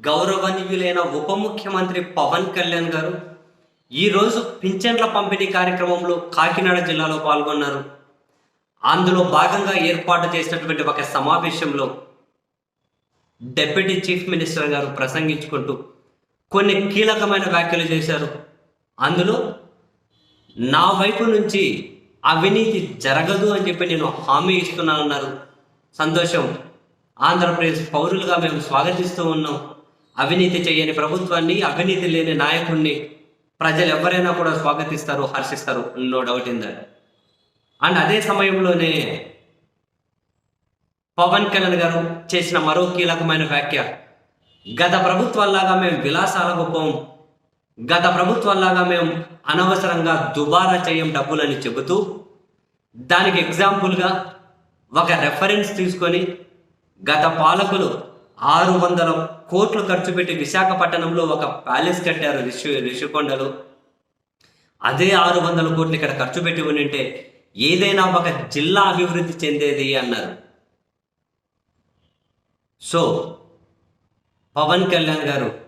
గౌరవనీయులైన ఉప ముఖ్యమంత్రి పవన్ కళ్యాణ్ గారు ఈరోజు పింఛన్ల పంపిణీ కార్యక్రమంలో కాకినాడ జిల్లాలో పాల్గొన్నారు. అందులో భాగంగా ఏర్పాటు చేసినటువంటి ఒక సమావేశంలో డెప్యూటీ చీఫ్ మినిస్టర్ గారు ప్రసంగించుకుంటూ కొన్ని కీలకమైన వ్యాఖ్యలు చేశారు. అందులో నా వైపు నుంచి అవినీతి జరగదు అని చెప్పి నేను హామీ ఇస్తున్నానన్నారు. సంతోషం. ఆంధ్రప్రదేశ్ పౌరులుగా మేము స్వాగతిస్తూ ఉన్నాం. అవినీతి చేయని ప్రభుత్వాన్ని అవినీతి లేని నాయకుడిని ప్రజలు ఎవరైనా కూడా స్వాగతిస్తారు హర్షిస్తారు. No doubt in that and అదే సమయంలోనే పవన్ కళ్యాణ్ గారు చేసిన మరో కీలకమైన వ్యాఖ్య. గత ప్రభుత్వాల్లాగా మేము విలాసాలకు పోం. గత ప్రభుత్వాల్లాగా మేము అనవసరంగా దుబారా చేయం డబ్బులని చెబుతూ దానికి ఎగ్జాంపుల్గా ఒక రెఫరెన్స్ తీసుకొని గత పాలకులు ఆరు వందల కోట్లు ఖర్చు పెట్టి విశాఖపట్నంలో ఒక ప్యాలెస్ కట్టారు రిషి రిషికొండలో. అదే ఆరు వందల కోట్లు ఇక్కడ ఖర్చు పెట్టి ఉండింటే ఏదైనా ఒక జిల్లా అభివృద్ధి చెందేది అన్నారు. సో పవన్ కళ్యాణ్ గారు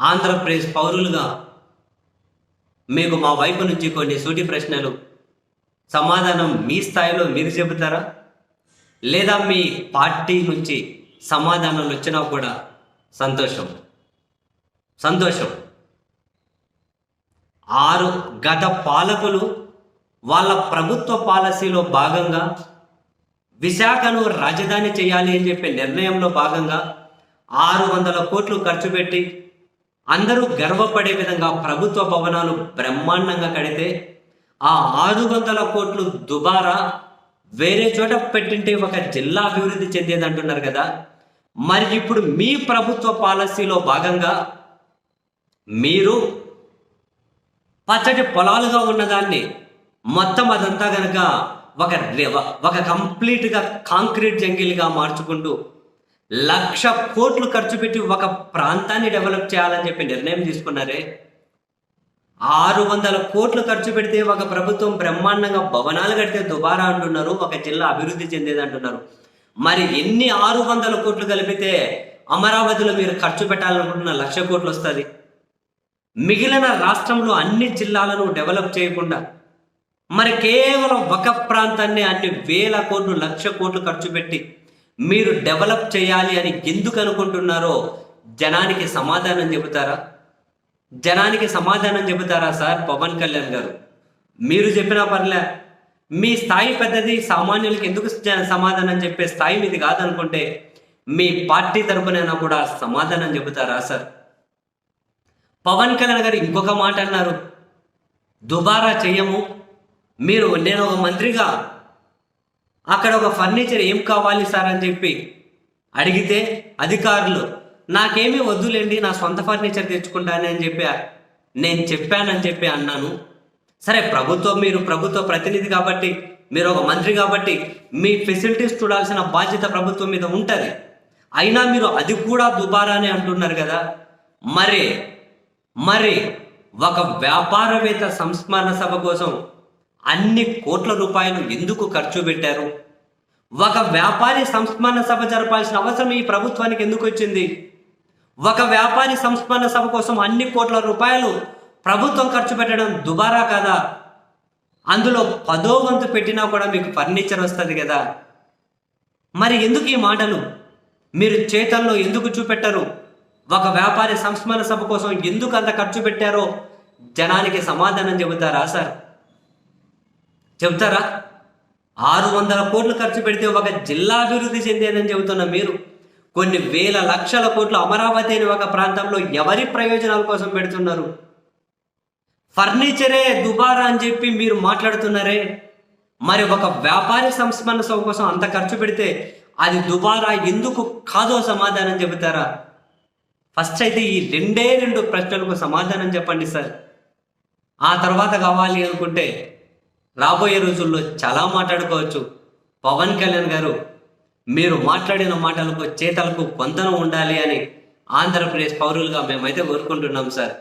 ఆంధ్రప్రదేశ్ పౌరులుగా మీకు మా వైపు నుంచి కొన్ని సూటి ప్రశ్నలు సమాధానం మీ స్థాయిలో మీరు చెబుతారా? లేదా మీ పార్టీ నుంచి సమాధానాలు వచ్చినా కూడా సంతోషం. సంతోషం. ఆరు గత పాలకులు వాళ్ళ ప్రభుత్వ పాలసీలో భాగంగా విశాఖను రాజధాని చేయాలి అని చెప్పే నిర్ణయంలో భాగంగా ఆరు వందల కోట్లు ఖర్చు పెట్టి అందరూ గర్వపడే విధంగా ప్రభుత్వ భవనాలు బ్రహ్మాండంగా కడితే ఆ ఆరు వందల కోట్లు దుబారా వేరే చోట పెట్టింటే ఒక జిల్లా అభివృద్ధి చెందేది అంటున్నారు కదా. మరి ఇప్పుడు మీ ప్రభుత్వ పాలసీలో భాగంగా మీరు పచ్చటి పొలాలుగా ఉన్నదాన్ని మొత్తం అదంతా కనుక ఒక ఒక కంప్లీట్గా కాంక్రీట్ జంగిల్గా మార్చుకుంటూ లక్ష కోట్లు ఖర్చు పెట్టి ఒక ప్రాంతాన్ని డెవలప్ చేయాలని చెప్పి నిర్ణయం తీసుకున్నారే? ఆరు వందల కోట్లు ఖర్చు పెడితే ఒక ప్రభుత్వం బ్రహ్మాండంగా భవనాలు కడితే దుబారా అంటున్నారు ఒక జిల్లా అభివృద్ధి చెందేది అంటున్నారు మరి ఎన్ని ఆరు వందల కోట్లు కలిపితే అమరావతిలో మీరు ఖర్చు పెట్టాలనుకుంటున్న లక్ష కోట్లు వస్తుంది? మిగిలిన రాష్ట్రంలో అన్ని జిల్లాలను డెవలప్ చేయకుండా మరి కేవలం ఒక ప్రాంతాన్ని అన్ని వేల కోట్లు లక్ష కోట్లు ఖర్చు పెట్టి మీరు డెవలప్ చేయాలి అని ఎందుకు అనుకుంటున్నారో జనానికి సమాధానం చెబుతారా? జనానికి సమాధానం చెబుతారా సార్? పవన్ కళ్యాణ్ గారు. మీరు చెప్పినా పర్లే. మీ స్థాయి పెద్దది సామాన్యులకి ఎందుకు సమాధానం చెప్పే స్థాయి మీది కాదనుకుంటే మీ పార్టీ తరపునైనా కూడా సమాధానం చెబుతారా సార్? పవన్ కళ్యాణ్ గారు ఇంకొక మాట అన్నారు. దుబారా చెయ్యము మీరు నేను ఒక మంత్రిగా. అక్కడ ఒక ఫర్నిచర్ ఏం కావాలి సార్? అని చెప్పి అడిగితే అధికారులు నాకేమీ వద్దులేండి నా సొంత ఫర్నిచర్ తెచ్చుకుంటాను అని చెప్పి. నేను చెప్పానని చెప్పి అన్నాను. సరే ప్రభుత్వం మీరు ప్రభుత్వ ప్రతినిధి కాబట్టి మీరు ఒక మంత్రి కాబట్టి మీ ఫెసిలిటీస్ చూడాల్సిన బాధ్యత ప్రభుత్వం మీద ఉంటుంది. అయినా మీరు అది కూడా దుబారానే అంటున్నారు కదా. మరి మరి ఒక వ్యాపారవేత్త సంస్మరణ సభ కోసం అన్ని కోట్ల రూపాయలు ఎందుకు ఖర్చు పెట్టారు? ఒక వ్యాపారి సంస్మరణ సభ జరపాల్సిన అవసరం ఈ ప్రభుత్వానికి ఎందుకు వచ్చింది? ఒక వ్యాపారి సంస్మరణ సభ కోసం అన్ని కోట్ల రూపాయలు ప్రభుత్వం ఖర్చు పెట్టడం దుబారా కదా? అందులో పదో వంతు పెట్టినా కూడా మీకు ఫర్నిచర్ వస్తుంది కదా? మరి ఎందుకు ఈ మాటలు? మీరు చేతల్లో ఎందుకు చూపెట్టరు? ఒక వ్యాపారి సంస్మరణ సభ కోసం ఎందుకు అంత ఖర్చు పెట్టారో జనానికి సమాధానం చెబుతారా సార్? చెబుతారా? ఆరు వందల కోట్లు ఖర్చు పెడితే ఒక జిల్లా అభివృద్ధి చెందేదని చెబుతున్న మీరు. కొన్ని వేల లక్షల కోట్లు అమరావతి అనే ఒక ప్రాంతంలో ఎవరి ప్రయోజనాల కోసం పెడుతున్నారు? ఫర్నిచరే దుబారా అని చెప్పి మీరు మాట్లాడుతున్నారే? మరి ఒక వ్యాపారి సంస్మరణ సభ కోసం అంత ఖర్చు పెడితే అది దుబారా ఎందుకు కాదో సమాధానం చెబుతారా? ఫస్ట్ అయితే ఈ రెండే రెండు ప్రశ్నలకు సమాధానం చెప్పండి సార్. ఆ తర్వాత కావాలి అనుకుంటే రాబోయే రోజుల్లో చాలా మాట్లాడుకోవచ్చు. పవన్ కళ్యాణ్ గారు మీరు మాట్లాడిన మాటలకు చేతలకు పొందన ఉండాలి అని ఆంధ్రప్రదేశ్ పౌరులుగా మేమైతే కోరుకుంటున్నాం సార్.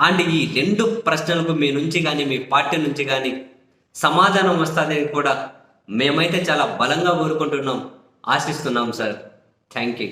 అండ్ ఈ రెండు ప్రశ్నలకు మీ నుంచి కానీ మీ పార్టీ నుంచి కానీ సమాధానం వస్తుందని కూడా మేమైతే చాలా బలంగా కోరుకుంటున్నాం. ఆశిస్తున్నాం సార్. Thank you.